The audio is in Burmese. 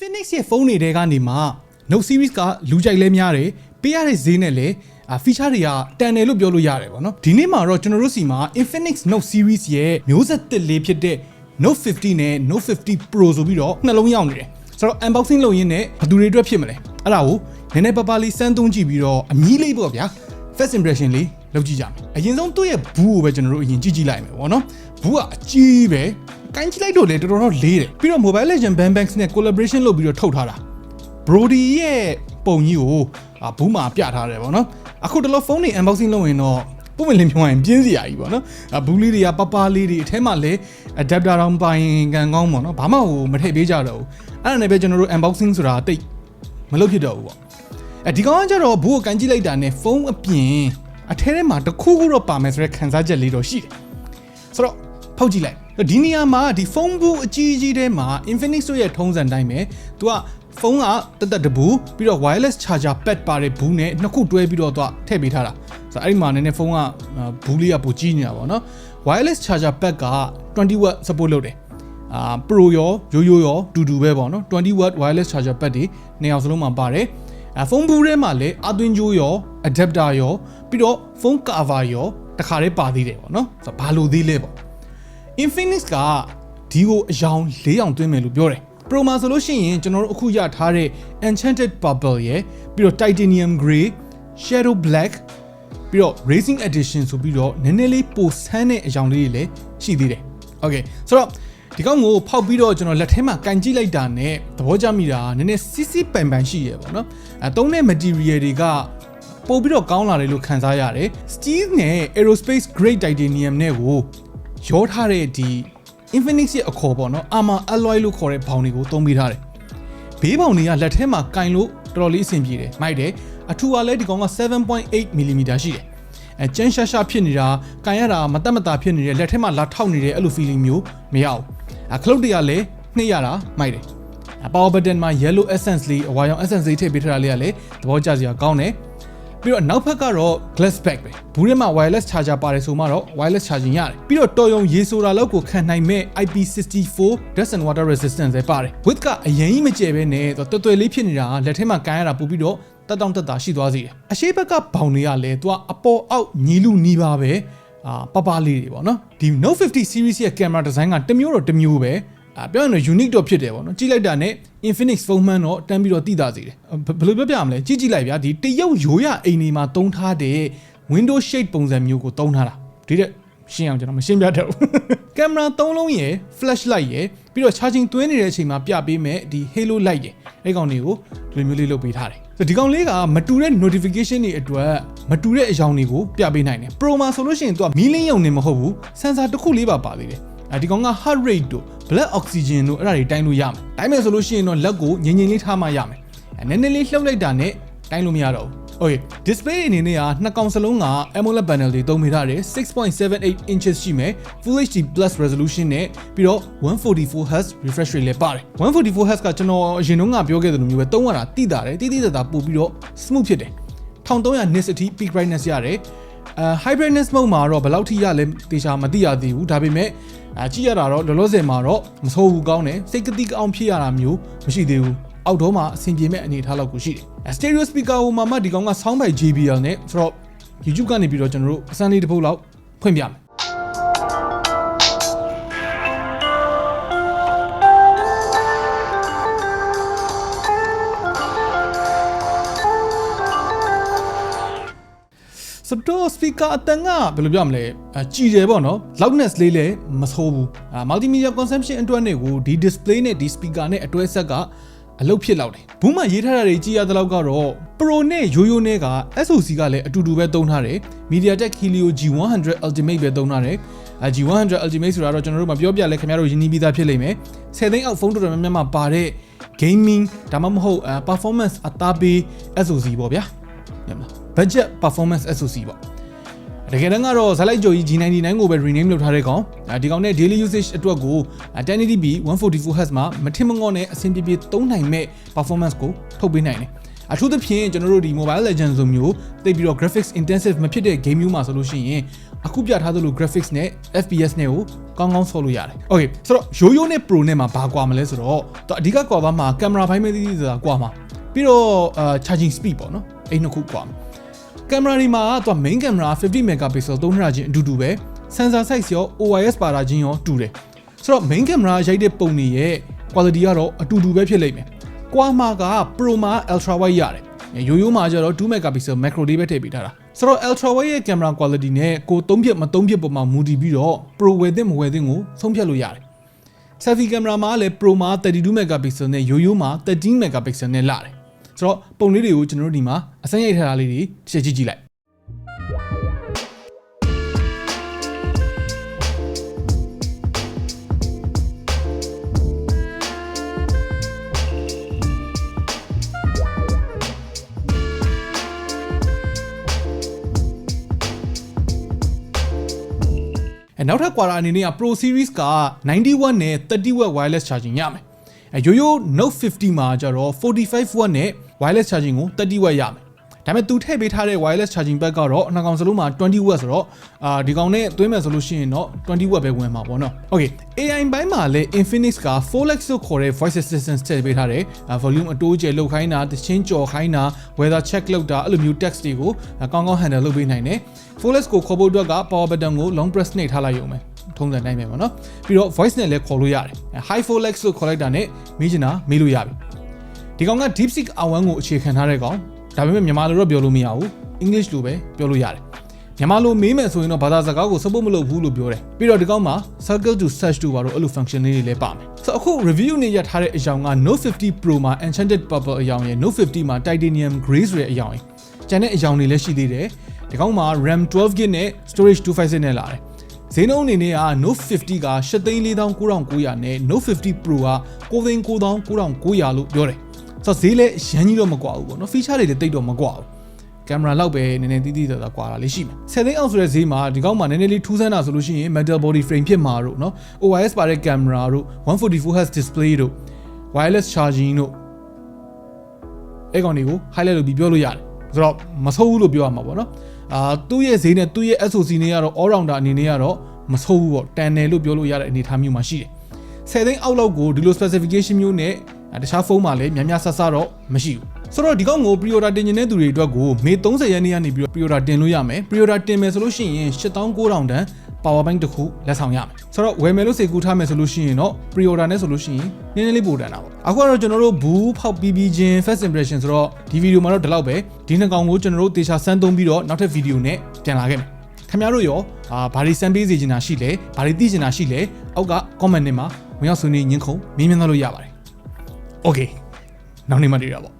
Infinix ရဲ့ဖုန်းတွေထဲကနေမှ Note series ကလူကြိုက်လဲများတယ်ပေးရတဲ့ဈေးနဲ့လည်းအာ feature တွေကတန်တယ်လို့ပြောလို့ရတယ်ပေါ့နော်ဒီနေ့မှာတော့ကျွန်တော်တို့စီမှာ Infinix Note series ရဲ့မျိုးဆက်တစ်လေးဖြစ်တဲ့ Note 50နဲ့ Note 50 Pro ဆိုပြီးတော့နှလုံးရောက်နေတယ်ဆိုတော့ unboxing လုပ်ရင်းနဲ့ဘယ်သူတွေအတွက်ဖြစ်မလဲအဲ့ဒါကိုနည်းနည်းပါးပါးလေးစမ်းသုံးကြည့်ပြီးတော့အမီးလေးပေါ့ဗျာ first impression လေး လုပ်ကြည့်ကြမယ်အရင်ဆုံးသူ့ရဲ့ဘူးကိုပဲကျွန်တော်တို့အရင်ကြည့်ကြည့်လိုက်မယ်ပေါ့နော်ဘူးကအကြီးပဲကိုင်းကြည့်လိုက်တော့လေတော်တော်လေးတယ်ပြီးတော့ Mobile Legend Band Banks နဲ့ collaboration လုပ်ပြီးတော့ထုတ်ထားတာ Brody ရဲ့ပုံကြီးကိုအာဘူးမှာပြထားတယ်ပေါ့နော်အခုတလောဖုန်းတွေ unboxing လုပ်ရင်တော့ပုံမလင်းပြောရင်ပြင်းစရာကြီးပေါ့နော်အဘူးလေးတွေကပပလေးတွေအထဲမှာလည်း adapter တောင်ပိုင်ကန်ကောင်းပေါ့နော်ဘာမှဟိုမထည့်ပေးကြတော့ဘူးအဲ့ဒါနဲ့ပဲကျွန်တော်တို့ unboxing ဆိုတာတိတ်မလုပ်ဖြစ်တော့ဘူးပေါ့အဲဒီကောင်ကကျတော့ဘူးကိုကန်ကြည့်လိုက်တာနဲ့ဖုန်းအပြင် အထဲထဲမှာတစ်ခုခုတော့ပါမယ်ဆိုတဲ့ခံစားချက်လေးတော့ရှိတယ်ဆိုတော့ဖောက်ကြည့်လိုက်ဒီနေရာမှာဒီဖုန်းဘူးအကြီးကြီးထဲမှာ Infinix တို့ရဲ့ထုံးစံတိုင်းပဲသူကဖုန်းကတက်တက်တဘူးပြီးတော့ wireless charger pad ပါတဲ့ဘူးနဲ့နှစ်ခုတွဲပြီးတော့သူကထည့်ပေးထားတာဆိုတော့အဲ့ဒီမှာနည်းနည်းဖုန်းကဘူးလေးကပိုကြီးနေတာပေါ့နော် wireless charger pad က20 watt support လုပ်တယ်အာ Pro ရောရိုးရိုးရောတူတူပဲပေါ့နော်20 watt wireless charger pad တွေနှစ်ယောက်စလုံးမှာပါတယ် အဖုန်းဘူးထဲမှာလည်းအသွင်းကြိုးရော adapter ရောပြီးတော့ဖုန်း cover ရောတခါတည်းပါသေးတယ်ပေါ့နော်ဆိုတော့ဘာလို့သေးလဲပေါ့ Infinix ကဒီကိုအယောင်၄အောင်သွင်းမယ်လို့ပြောတယ် Pro မှာဆိုလို့ရှိရင်ကျွန်တော်တို့အခုရထားတဲ့ Enchanted Purple ရယ်ပြီးတော့ Titanium Grey Shadow Black ပြီးတော့ Racing Edition ဆိုပြီးတော့နည်းနည်းလေးပိုဆန်းတဲ့အယောင်လေးတွေလည်းရှိသေးတယ်။ Okay ဆိုတော့ ဒီကောင်ကိုဖောက်ပြီးတော့ကျွန်တော်လက်ထဲမှာကန်ကြည့်လိုက်တာနဲ့သဘောကျမိတာနည်းနည်းစစ်စစ်ပန်ပန်ရှိရပေါ့နော်။အဲသုံးတဲ့ material တွေကပို့ပြီးတော့ကောင်းလာတယ်လို့ခန်းစားရတယ်။ Steel နဲ့ Aerospace Grade Titanium နဲ့ကိုရောထားတဲ့ဒီ Infinix ရဲ့အခေါ်ပေါ့နော် Armor Alloy လို့ခေါ်တဲ့ဘောင်တွေကိုသုံးပေးထားတယ်ဘေးဘောင်တွေကလက်ထဲမှာကင်လို့တော်တော်လေးအဆင်ပြေတယ်မိုက်တယ်အထူကလည်းဒီကောင်က7.8 mm ရှိတယ်အဲကျန်းရှာရှာဖြစ်နေတာကင်ရတာမတက်မတာဖြစ်နေတဲ့လက်ထဲမှာလာထောက်နေတဲ့အဲ့လို feeling မျိုးမရဘူးအ ခလုတ်တွေကလည်းနှိပ်ရတာမိုက်တယ်အ power button မှာ yellow essence လေးအဝါရောင် essence လေးထည့်ပေးထားတာလေးကလည်းသဘောကျစရာကောင်းတယ်ပြီးတော့နောက်ဖက်ကတော့ glass back ပဲဘူးထဲမှာ wireless charger ပါတယ်ဆိုမှတော့ wireless charging ရတယ်ပြီးတော့တော်ရုံရေဆိုတာလောက်ကိုခံနိုင်မဲ့ IP64 dust and water resistance ပဲပါတယ် width ကအရင်ကြီးမကျယ်ပဲနဲ့တော်တော်လေးဖြစ်နေတာလက်ထဲမှာကန်ရတာပို့ပြီးတော့တက်တောင့်တက်တာရှိသွားစေတယ်အရှိဘက်ကဘောင်တွေကလည်းသူကအပေါ်အောက်ညီလူညီပါပဲ အာပပလေးတွေပေါ့နော်ဒီ Note 50 series ရဲ့ camera design ကတစ်မျိုးတော့တစ်မျိုးပဲအာပြောရင်တော့ unique တော့ဖြစ်တယ်ပေါ့နော်ကြည့်လိုက်တာနဲ့ Infinix ဖုန်းမှန်းတော့တန်းပြီးတော့တိတာစေတယ်ဘယ်လိုပြောပြမလဲကြည့်ကြည့်လိုက်ဗျာဒီတရုတ်ရိုးရအိမ်တွေမှာတုံးထားတဲ့ window shade ပုံစံမျိုးကိုတုံးထားတာဒီတဲ့ရှင်းအောင်ကျွန်တော်မရှင်းပြတတ်ဘူးကင်မရာ၃လုံးရယ် flash light ရယ် ပြီးတော့ charging သွင်းနေတဲ့အချိန်မှာပြပေးမယ်ဒီ halo light ရယ်အဲ့ကောင်တွေကိုဒီလိုမျိုးလေးလုပ်ပေးထားတယ်ဆိုဒီကောင်လေးကမတူတဲ့ notification တွေအတွက်မတူတဲ့အကြောင်းတွေကိုပြပေးနိုင်တယ် pro မှာဆိုလို့ရှိရင်သူကမီးလင်းရုံနေမဟုတ်ဘူး sensor တစ်ခုလေးပါပါသေးတယ်အဲဒီကောင်က heart rate တို့ blood oxygen တို့အဲ့ဒါတွေတိုင်းလို့ရမယ်တိုင်းမယ်ဆိုလို့ရှိရင်တော့လက်ကိုငြိမ်ငြိမ်လေးထားမှရမယ်အဲနည်းနည်းလေးလှုပ်လိုက်တာနဲ့တိုင်းလို့မရတော့ဘူး Okay display အနေနဲ့ကနှစ်ကောင်စလုံးက AMOLED panel တွေသုံးမိထားတယ်6.78 inches ရှိမယ် Full HD Plus resolution နဲ့ပြီးတော့ 144Hz refresh rate လည်းပါတယ် 144Hz ကကျွန်တော်အရင်တုန်းကပြောခဲ့သလိုမျိုးပဲသုံးရတာတိတာတယ်တိတိတတာပို့ပြီးတော့ smooth ဖြစ်တယ်1300 nits အထိ peak brightness ရတယ်အဲ high brightness mode မှာတော့ဘယ်လောက်ထိရလဲတေချာမသိရသေးဘူးဒါပေမဲ့အကြည့်ရတာတော့လောလောဆယ်မှာတော့မဆိုးဘူးကောင်းတယ်စိတ်ကတိကအောင်ဖြစ်ရတာမျိုးမရှိသေးဘူး အောက်တော့မှအဆင်ပြေမဲ့အနေအထားလောက်ကိုရှိတယ်။ stereo speaker ဟိုမှာမှဒီကောင်က sound by JBL နဲ့ဆိုတော့ YouTube ကနေပြီးတော့ကျွန်တော်တို့အစမ်းလေးတစ်ပုတ်လောက်ဖွင့်ပြမယ်စတော့ speaker အတန်ကဘယ်လိုပြောမလဲအကြည်တယ်ပေါ့နော် loudness လေးလည်းမဆိုးဘူးအာ multimedia consumption အတွက်နဲ့ကိုဒီ display နဲ့ဒီ speaker နဲ့အတွဲဆက်က အလုပ်ဖြစ်လောက်တယ်ဘူးမှရေးထားတာတွေကြည်ရတဲ့လောက်ကတော့ Pro နဲ့ရိုးရိုးနဲ့က SoC ကလည်းအတူတူပဲသုံးထားတယ် MediaTek Helio G100 Ultimate ပဲသုံးထားတယ်အ G100 Ultimate ဆိုတာတော့ကျွန်တော်တို့မပြောပြလဲခင်ဗျားတို့ယဉ်နီးပြီးသားဖြစ်လိမ့်မယ်10သိန်းအောက်ဖုန်းတော်တော်များများမှာပါတဲ့ gaming ဒါမှမဟုတ် performance အသားပေး SoC ပေါ့ဗျာညမလား budget performance SoC ပေါ့ တကယ်တမ်းကတော့ဇလိုက်ကြော်ကြီး G99 ကိုပဲ rename လုပ်ထားတဲ့ကောင်ဒီကောင်နဲ့ daily usage အတွက်ကို 1080p 144Hz မှာမထင်မငေါ့နဲ့အဆင်ပြေပြေသုံးနိုင်မဲ့ performance ကိုထုတ်ပေးနိုင်တယ်အထူးသဖြင့်ကျွန်တော်တို့ဒီ Mobile Legends လိုမျိုးတိတ်ပြီးတော့ graphics intensive မဖြစ်တဲ့ game မျိုးမှာဆိုလို့ရှိရင်အခုပြထားသလို graphics နဲ့ FPS နဲ့ကိုကောင်းကောင်းဆော်လို့ရတယ်။ Okay ဆိုတော့ရိုးရိုးနဲ့ Pro နဲ့မှာဘာကွာမလဲဆိုတော့သူအဓိကကွာပါမှာကင်မရာဘိုင်းမသိသေးတာကွာမှာပြီးတော့အာ charging speed ပေါ့နော်အဲ့နှစ်ခုကွာမှာ ကင်မရာဒီမှာသူက main camera 50 megapixel သုံးထားခြင်းအတူတူပဲ sensor size ရော OIS ပါတာချင်းရောတူတယ်ဆိုတော့ main camera ရိုက်တဲ့ပုံတွေရဲ့ quality ကတော့အတူတူပဲဖြစ်လိမ့်မယ်ကွာမှာက Pro မှာ ultra wide ရတယ်ရိုးရိုးမှာကျတော့2 megapixel macro လေးပဲထည့်ပေးထားတာဆိုတော့ ultra wide ရဲ့ camera quality နဲ့ကိုသုံးဖြစ်မသုံးဖြစ်ပုံမှာမူတည်ပြီးတော့ Pro ဝယ်သင့်မဝယ်သင့်ကိုဆုံးဖြတ်လို့ရတယ် selfie camera မှာလည်း Pro မှာ32 megapixel နဲ့ရိုးရိုးမှာ13 megapixel နဲ့လာတယ် ဆိုတော့ပုံလေးတွေကိုကျွန်တော်တို့ဒီမှာအစမ်းရိုက်ထားတာလေးတွေတစ်ချက်ကြည့်ကြည့်လိုက်အဲနောက်ထပ်ကွာတာအနေနဲ့က Pro Series က90 watt နဲ့30 watt wireless charging ရမယ်အဲရိုးရိုး Note 50မှာကျတော့45 watt နဲ့ wireless charging ကို30 watt ရမယ်ဒါပေမဲ့သူထည့်ပေးထားတဲ့ wireless charging pack ကတော့အနောက်ကောင်စလုံးမှာ20 watt ဆိုတော့အာဒီကောင်နဲ့သွင်းမယ်ဆိုလို့ရှိရင်တော့20 watt ပဲဝင်မှာပေါ့နော် Okay AI ဘိုင်းမှာလည်း Infinix က 4Lex လို့ခေါ်တဲ့ voice assistant ထည့်ပေးထားတယ်အာ volume အတိုးကျယ်လောက်ခိုင်းတာတချင်းကြော်ခိုင်းတာ weather check လုပ်တာအဲ့လိုမျိုး text တွေကိုအကောင်းကောင်း handle လုပ်ပေးနိုင်တယ် 4Lex ကိုခေါ်ဖို့အတွက်က power button ကို long press နှိပ်ထားလိုက်ရုံပဲထုံးစံတိုင်းပဲပေါ့နော်ပြီးတော့ voice နဲ့လည်းခေါ်လို့ရတယ် high 4Lex လို့ခေါ်လိုက်တာနဲ့မေးချင်တာမေးလို့ရပြီ ဒီကောင်က DeepSeek R1 ကိုအခြေခံထားတဲ့ကောင်ဒါပေမဲ့မြန်မာလိုတော့ပြောလို့မရဘူး English လိုပဲပြောလို့ရတယ်မြန်မာလိုမေးမယ်ဆိုရင်တော့ဘာသာစကားကို support မလုပ်ဘူးလို့ပြောတယ်ပြီးတော့ဒီကောင်မှာ circle to search to ဘာလို့အဲ့လို function လေးတွေလည်းပါမယ်ဆိုတော့အခု review နဲ့ရထားတဲ့အကြောင်းက Note 50 Pro မှာ enchanted purple အယောင်ရယ် Note 50မှာ titanium gray ဆိုတဲ့အယောင်ရယ်ကျန်တဲ့အယောင်တွေလည်းရှိသေးတယ်ဒီကောင်မှာ RAM 12GB နဲ့ storage 256နဲ့လာတယ်ဈေးနှုန်းအနေနဲ့က Note 50က8,4900နဲ့ Note 50 Pro က9,9900လို့ပြောတယ် ဆိုတော့ဈေးလည်းရမ်းကြီးတော့မကွာဘူးပေါ့နော် feature တွေလည်းတိတ်တော့မကွာဘူးကင်မရာလောက်ပဲနည်းနည်းတိတိတော်တော်ကွာတာလေးရှိမယ်10သိန်းအောင်ဆိုတဲ့ဈေးမှာဒီကောက်မှာနည်းနည်းလေးထူးဆန်းတာဆိုလို့ရှိရင် metal body frame ဖြစ်မှာတို့နော် OIS ပါတဲ့ကင်မရာတို့ 144Hz display တို့ wireless charging တို့အဲ့ကောင်တွေကို highlight လုပ်ပြီးပြောလို့ရတယ်ဆိုတော့မဆိုးဘူးလို့ပြောရမှာပေါ့နော်အာသူ့ရဲ့ဈေးနဲ့သူ့ရဲ့ SoC နဲ့ကတော့ all rounder အနေနဲ့ကတော့မဆိုးဘူးပေါ့တန်တယ်လို့ပြောလို့ရတဲ့အနေအထားမျိုးမှာရှိတယ်10သိန်းအောက်လောက်ကိုဒီလို specification မျိုးနဲ့ တခြားဖုန်းမှာလည်းများများဆဆတော့မရှိဘူးဆိုတော့ဒီကောင်ကို pre-order တင်နေတဲ့သူတွေအတွက်ကိုမေ30ရက်နေ့ကနေပြီးတော့ pre-order တင်လို့ရမယ် pre-order တင်မယ်ဆိုလို့ရှိရင်8900တန် power bank တစ်ခုလက်ဆောင်ရမယ်ဆိုတော့ဝယ်မယ်လို့စိတ်ကူးထားမယ်ဆိုလို့ရှိရင်တော့ pre-order နဲ့ဆိုလို့ရှိရင်နည်းနည်းလေးပိုတန်တာပေါ့အခုကတော့ကျွန်တော်တို့ဘူးဖောက်ပြီးပြီးချင်း first impression ဆိုတော့ဒီဗီဒီယိုမှာတော့ဒီလောက်ပဲဒီနှစ်ကောင်ကိုကျွန်တော်တို့တေချာစမ်းသုံးပြီးတော့နောက်ထပ်ဗီဒီယိုနဲ့ပြန်လာခဲ့မယ်ခင်ဗျားတို့ရောအာဘာတွေစမ်းပေးစီချင်တာရှိလဲဘာတွေသိချင်တာရှိလဲအောက်က comment ထဲမှာဝင်ရောက်ဆွေးနွေးညှင်းခုန်မေးမြန်းသွားလို့ရပါတယ် Okay နောက်နေ့မှတွေ့တာပေါ့